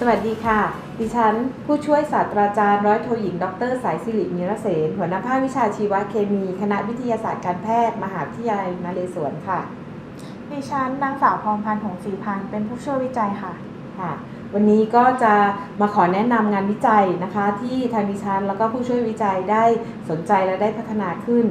สวัสดีค่ะ ดิฉัน ผู้ช่วยศาสตราจารย์ร้อยโทหญิง ดร สายสิริมีรเสนหัวหน้าภาควิชาชีวเคมี คณะวิทยาศาสตร์การแพทย์ มหาวิทยาลัยนเรศวรค่ะ ดิฉันนางสาวพรพันธ์หงศรีพันธ์เป็นผู้ช่วยวิจัยค่ะ ค่ะ วันนี้ก็จะมาขอแนะนำงานวิจัยนะคะ ที่ทางดิฉันแล้วก็ผู้ช่วยวิจัยได้สนใจและได้พัฒนาขึ้น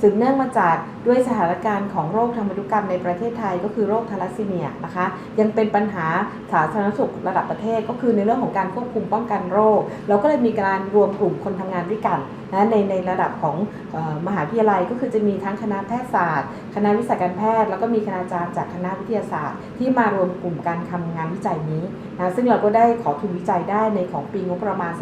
สืบเนื่องมาจากด้วยสถานการณ์ของโรคทางพันธุกรรมในประเทศไทยก็คือโรคทาลัสซีเมียนะคะ ยังเป็นปัญหาสาธารณสุขระดับประเทศก็คือในเรื่องของการควบคุมป้องกันโรค เราก็เลยมีการรวมกลุ่มคนทำงานด้วยกัน นะในในระดับของออมหาวิทยาลัยก็คือจะมีทั้งคณะแพทยศาสตร์ คณะวิชาการแพทย์ แล้วก็มีคณาจารย์จากคณะวิทยาศาสตร์ ที่มารวมกลุ่มการทำงานวิจัยนี้นะซึ่งเราก็ได้ขอทุนวิจัยได้ในของปีงบประมาณ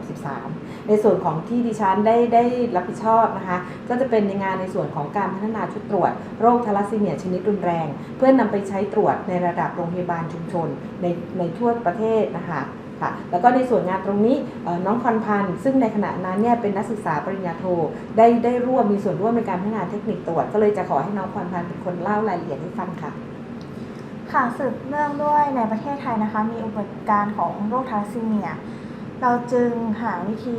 2563 ในส่วนของที่ดิฉันได้ได้รับผิดชอบนะคะก็จะเป็นในงานในส่วนของการพัฒนาชุดตรวจ โรคทาลัสซีเมียชนิดรุนแรง เพื่อนนำไปใช้ตรวจในระดับโรงพยาบาลชุมชนในในทั่วประเทศนะคะ ค่ะแล้วก็ในส่วนงานตรงนี้น้องพรพันธ์ซึ่งในขณะนั้นเนี่ยเป็นนักศึกษาปริญญาโทได้ได้ร่วมมีส่วนร่วมในการพัฒนาเทคนิคตรวจ ก็เลยจะขอให้น้องพรพันธ์เป็นคนเล่ารายละเอียดให้ฟังค่ะค่ะสืบเนื่องด้วยในประเทศไทยนะคะ มีอุบัติการ์ของโรคทาลัสซีเมีย เราจึงหาวิธี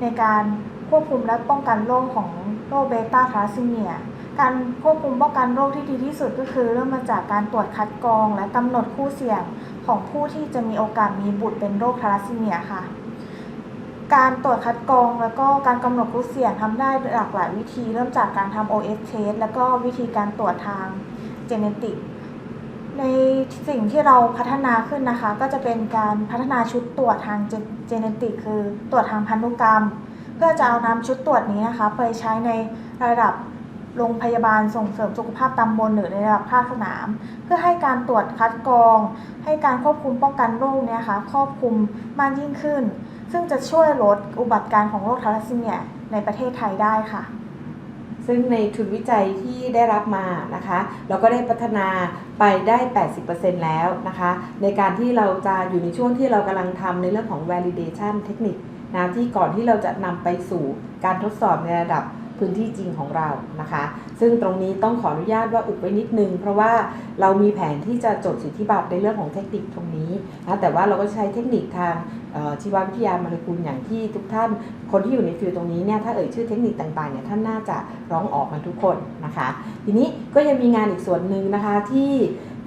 ในการควบคุมและป้องกันโรคของโรคเบต้าทาลัสซีเมีย การควบคุมป้องกันโรคที่ดีที่สุดก็คือ เริ่มมาจากการตรวจคัดกรอง และกำหนดคู่เสี่ยง ของผู้ที่จะมีโอกาสมีบุตรเป็นโรคทาลัสซีเมียค่ะ การตรวจคัดกรองแล้วก็การกำหนดคู่เสี่ยงทำได้หลากหลายวิธี เริ่มจากการทำ OS test แล้วก็วิธีการตรวจทางเจเนติกในสิ่งที่เราพัฒนาขึ้นนะคะ ก็จะเป็นการพัฒนาชุดตรวจทางเจเนติกคือตรวจทางพันธุกรรม เพื่อจะเอานำชุดตรวจนี้นะคะ ไปใช้ในระดับ โรงพยาบาลส่งเสริมสุขภาพตำบลหรือในระดับภาคสนาม เพื่อให้การตรวจคัดกรอง ให้การควบคุมป้องกันโรคเนี่ยค่ะครอบคลุมมากยิ่งขึ้น ซึ่งจะช่วยลดอุบัติการณ์ของโรคทาลัสซีเมียในประเทศไทยได้ค่ะซึ่งในทุนวิจัยที่ได้รับมานะคะ เราก็ได้พัฒนาไปได้ 80%แล้วนะคะ ในการที่เราจะอยู่ในช่วงที่เรากำลังทำในเรื่องของ validation เทคนิคนะที่ก่อนที่เราจะนำไปสู่การทดสอบในระดับ พื้นที่จริงของเรานะคะ ซึ่งตรงนี้ต้องขออนุญาตว่าอุบไว้นิดนึง เพราะว่าเรามีแผนที่จะจดสิทธิบัตรในเรื่องของเทคนิคตรงนี้นะแต่ว่าเราก็ใช้เทคนิคทางชีววิทยาโมเลกุลอย่างที่ทุกท่าน คนที่อยู่ในฟิลตรงนี้เนี่ยถ้าเอ่ยชื่อเทคนิคต่างๆเนี่ยท่านน่าจะร้องออกกันทุกคนนะคะ ทีนี้ก็ยังมีงานอีกส่วนหนึ่งนะคะที่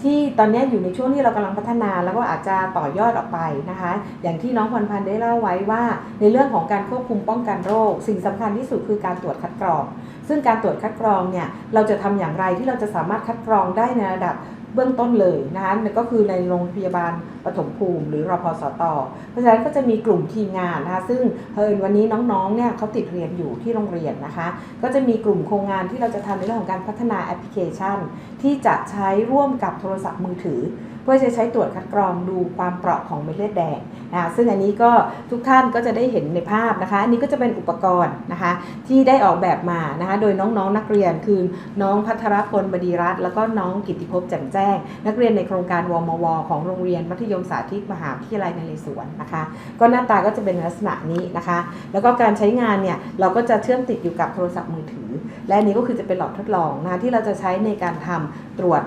ที่ตอนนี้อยู่ในช่วงที่เรากำลังพัฒนาแล้วก็อาจจะต่อยอดออกไปนะคะ อย่างที่น้องพรพันธ์ได้เล่าไว้ว่า ในเรื่องของการควบคุมป้องกันโรค สิ่งสำคัญที่สุดคือการตรวจคัดกรอง ซึ่งการตรวจคัดกรองเนี่ยเราจะทำอย่างไรที่เราจะสามารถคัดกรองได้ในระดับ เบื้องต้นเลยนะคะก็คือในโรงพยาบาลปฐมภูมิ หรือรพสต เพราะฉะนั้นก็จะมีกลุ่มทีมงานนะคะซึ่งเฮินวันนี้น้องๆเนี่ยเขาติดเรียนอยู่ที่โรงเรียนนะคะ ก็จะมีกลุ่มโครงงานที่เราจะทำในเรื่องของการพัฒนาแอปพลิเคชัน ที่จะใช้ร่วมกับโทรศัพท์มือถือ พื่อจะใช้ตรวจคัดกรองดูความเปราะของเม็ดเลือดแดงนะคะซึ่งอันนี้ก็ทุกท่านก็จะได้เห็นในภาพนะคะอันนี้ก็จะเป็นอุปกรณ์นะคะที่ได้ออกแบบมานะคะโดยน้องๆนนักเรียนคือน้องพัทรพลบดีรัตน์แล้วก็น้องกิติภพแจ่มแจ้ง นักเรียนในโครงการวมว ของโรงเรียนมัธยมสาธิตมหาวิทยาลัยนเรศวรนะคะ ก็หน้าตาก็จะเป็นลักษณะนี้นะคะ แล้วก็การใช้งานเนี่ยเราก็จะเชื่อมติดอยู่กับโทรศัพท์มือถือ และอันนี้ก็คือจะเป็นหลอดทดลองนะะที่เราจะใช้ในการทำตรวจ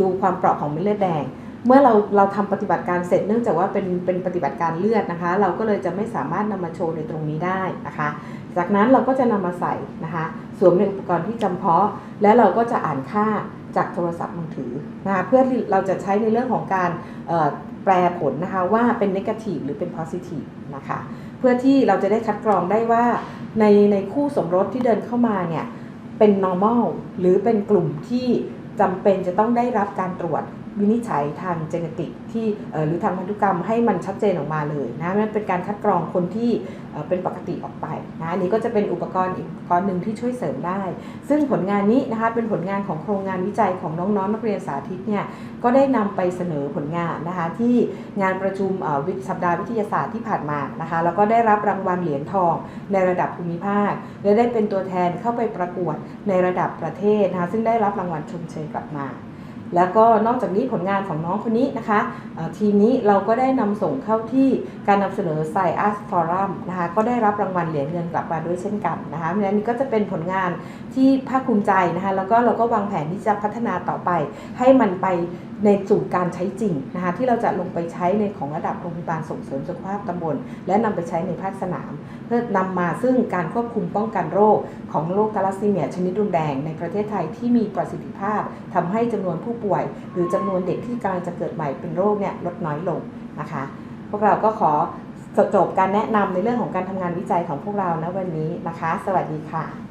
ดูความเปราะของเม็ดเลือดแดง เมื่อเราเราทำปฏิบัติการเสร็จเนื่องจากว่าเป็นเป็นปฏิบัติการเลือดนะคะ เราก็เลยจะไม่สามารถนำมาโชว์ในตรงนี้ได้นะคะ จากนั้นเราก็จะนำมาใส่นะคะสวมในอุปกรณ์ที่จำเพาะ แล้วเราก็จะอ่านค่าจากโทรศัพท์มือถือนะคะเพื่อที่เราจะใช้ในเรื่องของการแปลผลนะคะว่าเป็น negative หรือเป็น positive นะคะเพื่อที่เราจะได้คัดกรองได้ว่าในในคู่สมรสที่เดินเข้ามาเนี่ยเป็น normal หรือเป็นกลุ่มที่จำเป็นจะต้องได้รับการตรวจ วินิจฉัยทางเจเนติกที่หรือทางพันธุกรรมให้มันชัดเจนออกมาเลยนะมันเป็นการคัดกรองคนที่เป็นปกติออกไปนะอันนี้ก็จะเป็นอุปกรณ์อีกอุปกรณ์หนึ่งที่ช่วยเสริมได้ ซึ่งผลงานนี้นะคะเป็นผลงานของโครงงานวิจัยของน้องๆนนักเรียนสาธิตเนี่ยก็ได้นำไปเสนอผลงานนะคะที่งานประชุมวิสัปดาห์วิทยาศาสตร์ที่ผ่านมานะคะแล้วก็ได้รับรางวัลเหรียญทองในระดับภูมิภาค และได้เป็นตัวแทนเข้าไปประกวดในระดับประเทศนะคะซึ่งได้รับรางวัลชมเชยกลับมา แล้วก็นอกจากนี้ผลงานของน้องคนนี้นะคะทีมนี้เราก็ได้นำส่งเข้าที่การนำเสนอ s ซอาร์ตฟอรัมนะคะก็ได้รับรางวัลเหรียญเงินกลับมาด้วยเช่นกันนะคะเพราะฉะนั้นนี่ก็จะเป็นผลงานที่ภาคภูมิใจนะคะแล้วก็เราก็วางแผนที่จะพัฒนาต่อไปให้มันไป ในสู่การใช้จริงนะคะที่เราจะลงไปใช้ในของระดับโรงพยาบาลส่งเสริมสุขภาพตำบล และนำไปใช้ในภาคสนาม เพื่อนำมาซึ่งการควบคุมป้องกันโรคของโรคทาลัสซีเมียชนิดรุนแรงในประเทศไทยที่มีประสิทธิภาพทำให้จำนวนผู้ป่วย หรือจำนวนเด็กที่กำลังจะเกิดใหม่เป็นโรคเนี่ยลดน้อยลงนะคะพวกเราก็ขอจบการแนะนำในเรื่องของการทำงานวิจัยของพวกเรานะวันนี้นะคะ สวัสดีค่ะ